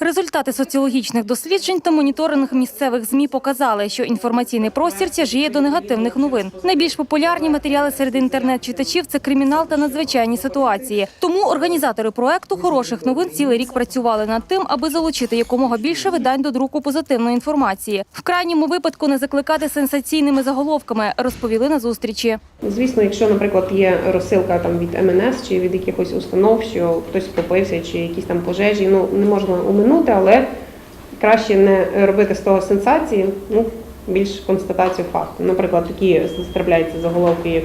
Результати соціологічних досліджень та моніторинг місцевих змі показали, що інформаційний простір тяжіє до негативних новин. Найбільш популярні матеріали серед інтернет-читачів це кримінал та надзвичайні ситуації. Тому організатори проекту хороших новин цілий рік працювали над тим, аби залучити якомога більше видань до друку позитивної інформації. В крайньому випадку не закликати сенсаційними заголовками, розповіли на зустрічі. Звісно, якщо, наприклад, є розсилка там від МНС чи від якихось установ, що хтось втопився, чи якісь там пожежі, ну не можна оминути, але краще не робити з того сенсації, ну більш констатацію факту. Наприклад, такі трапляються заголовки,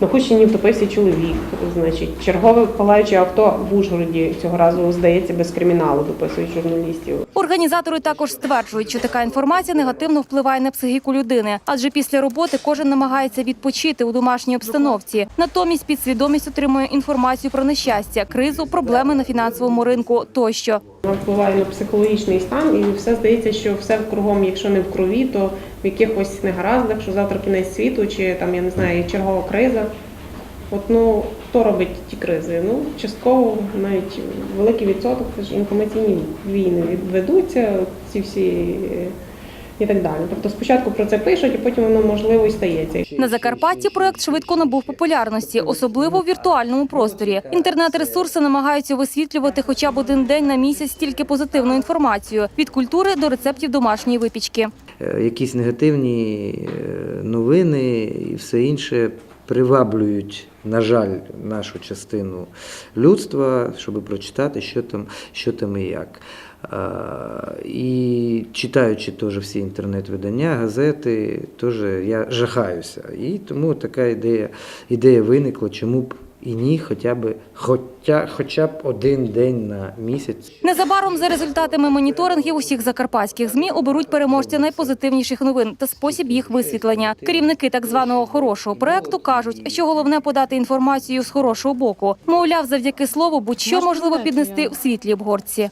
як на Хущині втопився чоловік, значить, чергове палаюче авто в Ужгороді цього разу здається без криміналу, дописують журналістів. Організатори також стверджують, що така інформація негативно впливає на психіку людини, адже після роботи кожен намагається відпочити у домашній обстановці. Натомість підсвідомість отримує інформацію про нещастя, кризу, проблеми на фінансовому ринку тощо. Впливає на психологічний стан, і все здається, що все кругом, якщо не в крові, то в якихось негараздах, що завтра кінець світу, чи там я не знаю, чергова криза. От ну хто робить ті кризи? Ну частково навіть великий відсоток це ж інформаційні війни ведуться, ці всі е, і так далі. Тобто спочатку про це пишуть, і потім воно можливо і стається. На Закарпатті проект швидко набув популярності, особливо в віртуальному просторі. Інтернет-ресурси намагаються висвітлювати хоча б один день на місяць тільки позитивну інформацію від культури до рецептів домашньої випічки. Е, якісь негативні е, новини і все інше приваблюють, на жаль, нашу частину людства, щоб прочитати, що там, що там і як. І читаючи теж всі інтернет-видання, газети, теж я жахаюся. І тому така ідея, ідея виникла, чому б і ні, хоча б, хоча, хоча б один день на місяць. Незабаром за результатами моніторингів усіх закарпатських змі оберуть переможця найпозитивніших новин та спосіб їх висвітлення. Керівники так званого хорошого проекту кажуть, що головне подати інформацію з хорошого боку. Мовляв, завдяки слову будь-що можливо піднести в світлі обгорці.